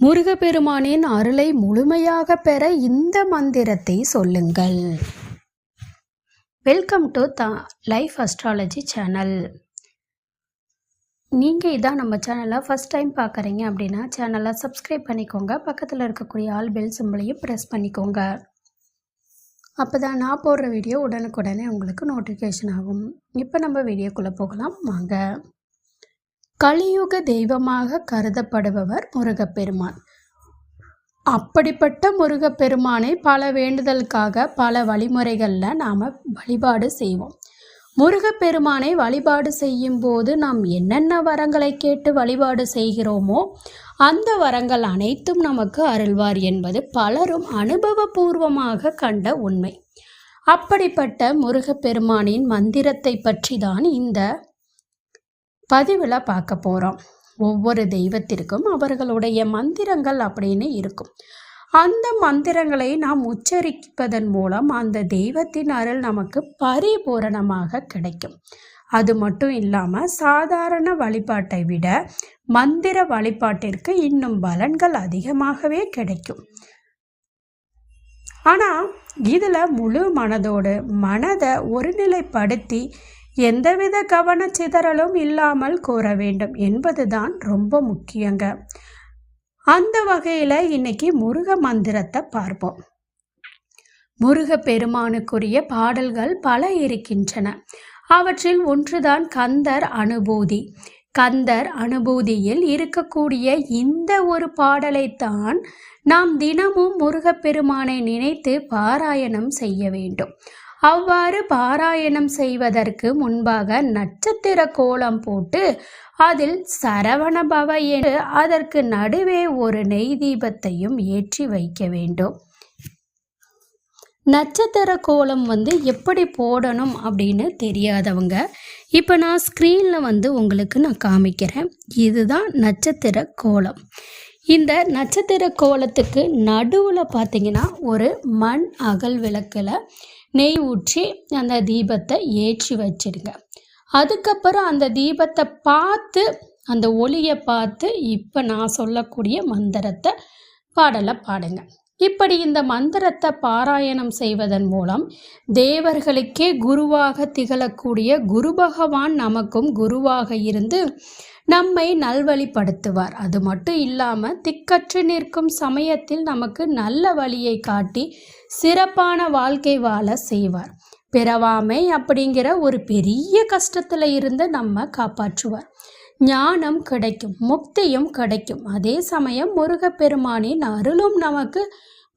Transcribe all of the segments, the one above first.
முருகப்பெருமானின் அருளை முழுமையாக பெற இந்த மந்திரத்தை சொல்லுங்கள். Welcome to the life astrology channel நீங்கள் இதான் நம்ம சேனலை ஃபஸ்ட் டைம் பார்க்குறீங்க அப்படின்னா சேனலை சப்ஸ்கிரைப் பண்ணிக்கோங்க. பக்கத்தில் இருக்கக்கூடிய ஆல் பெல் சிம்பிளையும் ப்ரெஸ் பண்ணிக்கோங்க. அப்போ தான் நான் போடுற வீடியோ உடனுக்குடனே உங்களுக்கு நோட்டிஃபிகேஷன் ஆகும். இப்போ நம்ம வீடியோக்குள்ளே போகலாம். வாங்க. கலியுக தெய்வமாக கருதப்படுபவர் முருகப்பெருமான். அப்படிப்பட்ட முருகப்பெருமானை பல வேண்டுதலுக்காக பல வழிமுறைகளில் நாம் வழிபாடு செய்வோம். முருகப்பெருமானை வழிபாடு செய்யும் போது நாம் என்னென்ன வரங்களை கேட்டு வழிபாடு செய்கிறோமோ அந்த வரங்கள் அனைத்தும் நமக்கு அருள்வார் என்பது பலரும் அனுபவபூர்வமாக கண்ட உண்மை. அப்படிப்பட்ட முருகப்பெருமானின் மந்திரத்தை பற்றி தான் இந்த பதிவில் பார்க்க போகிறோம் ஒவ்வொரு தெய்வத்திற்கும் அவர்களுடைய மந்திரங்கள் அப்படின்னு இருக்கும். அந்த மந்திரங்களை நாம் உச்சரிப்பதன் மூலம் அந்த தெய்வத்தின் அருள் நமக்கு பரிபூரணமாக கிடைக்கும். அது மட்டும் இல்லாமல் சாதாரண வழிபாட்டை விட மந்திர வழிபாட்டிற்கு இன்னும் பலன்கள் அதிகமாகவே கிடைக்கும். ஆனால் இதில் முழு மனதோடு மனதை ஒருநிலைப்படுத்தி எந்தவித கவனச்சிதறலும் இல்லாமல் கூற வேண்டும் என்பதுதான் ரொம்ப முக்கியங்க. அந்த வகையில் இன்னைக்கு முருக மந்திரத்தை பார்ப்போம். முருக பெருமானுக்குரிய பாடல்கள் பல இருக்கின்றன. அவற்றில் ஒன்றுதான் கந்தர் அனுபூதி. கந்தர் அனுபூதியில் இருக்கக்கூடிய இந்த ஒரு பாடலைத்தான் நாம் தினமும் முருகப்பெருமானை நினைத்து பாராயணம் செய்ய வேண்டும். அவ்வாறு பாராயணம் செய்வதற்கு முன்பாக நட்சத்திர கோலம் போட்டு அதில் சரவண பவ என்று அதற்கு நடுவே ஒரு நெய் தீபத்தையும் ஏற்றி வைக்க வேண்டும். நட்சத்திர கோலம் வந்து எப்படி போடணும் அப்படின்னு தெரியாதவங்க இப்போ நான் ஸ்க்ரீனில் வந்து உங்களுக்கு நான் காமிக்கிறேன். இதுதான் நட்சத்திர கோலம். இந்த நட்சத்திர கோலத்துக்கு நடுவில் பார்த்தீங்கன்னா ஒரு மண் அகல் விளக்கில் நெய் ஊற்றி அந்த தீபத்தை ஏற்றி வச்சிடுங்க. அதுக்கப்புறம் அந்த தீபத்தை பார்த்து அந்த ஒளியை பார்த்து இப்போ நான் சொல்லக்கூடிய மந்திரத்தை பாடலை பாடுங்க. இப்படி இந்த மந்திரத்தை பாராயணம் செய்வதன் மூலம் தேவர்களுக்கே குருவாக திகழக்கூடிய குரு பகவான் நமக்கும் குருவாக இருந்து நம்மை நல்வழிப்படுத்துவார். அது மட்டும் இல்லாமல் திக்கற்று நிற்கும் சமயத்தில் நமக்கு நல்ல வழியை காட்டி சிறப்பான வாழ்க்கை வாழ செய்வார். பிறவாமை அப்படிங்கிற ஒரு பெரிய கஷ்டத்தில் இருந்து நம்ம காப்பாற்றுவார். ஞானம் கிடைக்கும் முக்தியும் கிடைக்கும். அதே சமயம் முருகப்பெருமானின் அருளும் நமக்கு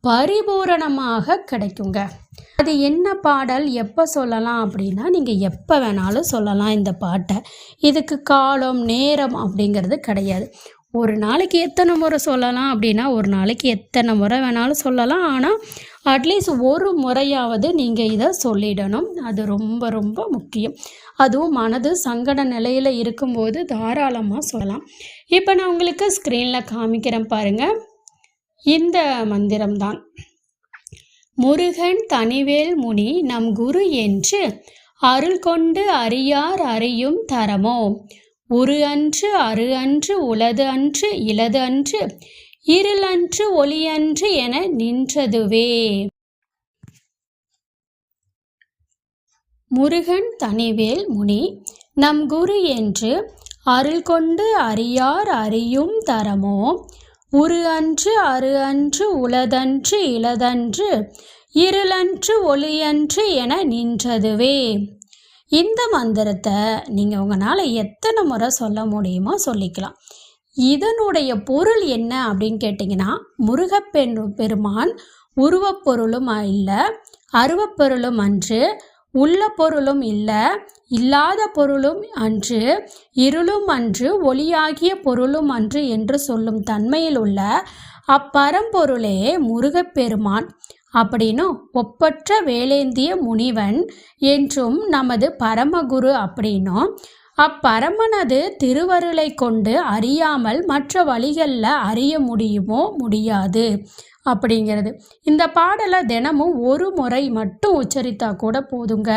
பரிபூரணமாக கிடைக்குங்க. அது என்ன பாடல் எப்போ சொல்லலாம் அப்படின்னா நீங்கள் எப்போ வேணாலும் சொல்லலாம் இந்த பாட்டை. இதுக்கு காலம் நேரம் அப்படிங்கிறது கிடையாது. ஒரு நாளைக்கு எத்தனை முறை சொல்லலாம் அப்படின்னா ஒரு நாளைக்கு எத்தனை முறை வேணாலும் சொல்லலாம். ஆனால் அட்லீஸ்ட் ஒரு முறையாவது நீங்கள் இதை சொல்லிடணும். அது ரொம்ப ரொம்ப முக்கியம். அதுவும் மனது சங்கட நிலையில் இருக்கும்போது தாராளமாக சொல்லலாம். இப்போ நான் உங்களுக்கு ஸ்க்ரீனில் காமிக்கிறேன் பாருங்கள் இந்த மந்திரம்தான். முருகன் தனிவேல் முனி நம் குரு என்று அருள் கொண்டு அறியார் அறியும் தரமோ? உரு அன்று அரு அன்று உளது அன்று இலது அன்று இருள் அன்று ஒளியன்று என நின்றதுவே. முருகன் தனிவேல் முனி நம் குரு என்று அருள் கொண்டு அறியார் அறியும் தரமோ? உரு அன்று அரு அன்று உளதன்று இளதன்று இருளன்று ஒளியன்று என நின்றதுவே. இந்த மந்திரத்தை நீங்கள் உங்களால் எத்தனை முறை சொல்ல முடியுமோ சொல்லிக்கலாம். இதனுடைய பொருள் என்ன அப்படின்னு கேட்டிங்கன்னா முருகப்பெண் பெருமான் உருவப்பொருளும் இல்லை அருவப்பொருளும் அன்று உள்ள பொருளும் இல்லை இல்லாத பொருளும் அன்று இருளும் அன்று ஒளியாகிய பொருளும் அன்று என்று சொல்லும் தன்மையில் உள்ள அப்பரம்பொருளே முருகப்பெருமான். அப்படின்னும் ஒப்பற்ற வேலேந்திய முனிவன் என்றும் நமது பரமகுரு அப்படின்னும் அப்பரமனது திருவருளை கொண்டு அறியாமல் மற்ற வழிகளில் அறிய முடியுமோ முடியாது. அப்படிங்கிறது. இந்த பாடலை தினமும் ஒரு முறை மட்டும் உச்சரித்தா கூட போதுங்க.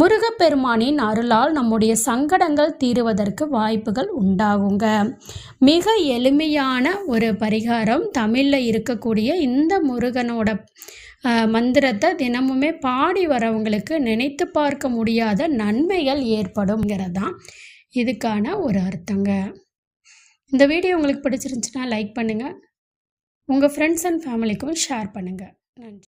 முருகப்பெருமானின் அருளால் நம்முடைய சங்கடங்கள் தீருவதற்கு வாய்ப்புகள் உண்டாகுங்க. மிக எளிமையான ஒரு பரிகாரம் தமிழில் இருக்கக்கூடிய இந்த முருகனோட மந்திரத்தை தினமுமே பாடி வரவங்களுக்கு நினைத்து பார்க்க முடியாத நன்மைகள் ஏற்படும்ங்கிறது தான் இதுக்கான ஒரு அர்த்தங்க. இந்த வீடியோ உங்களுக்கு பிடிச்சிருந்துச்சுன்னா லைக் பண்ணுங்கள் உங்கள் ஃப்ரெண்ட்ஸ் அண்ட் ஃபேமிலிக்கும் ஷேர் பண்ணுங்கள் நன்றி.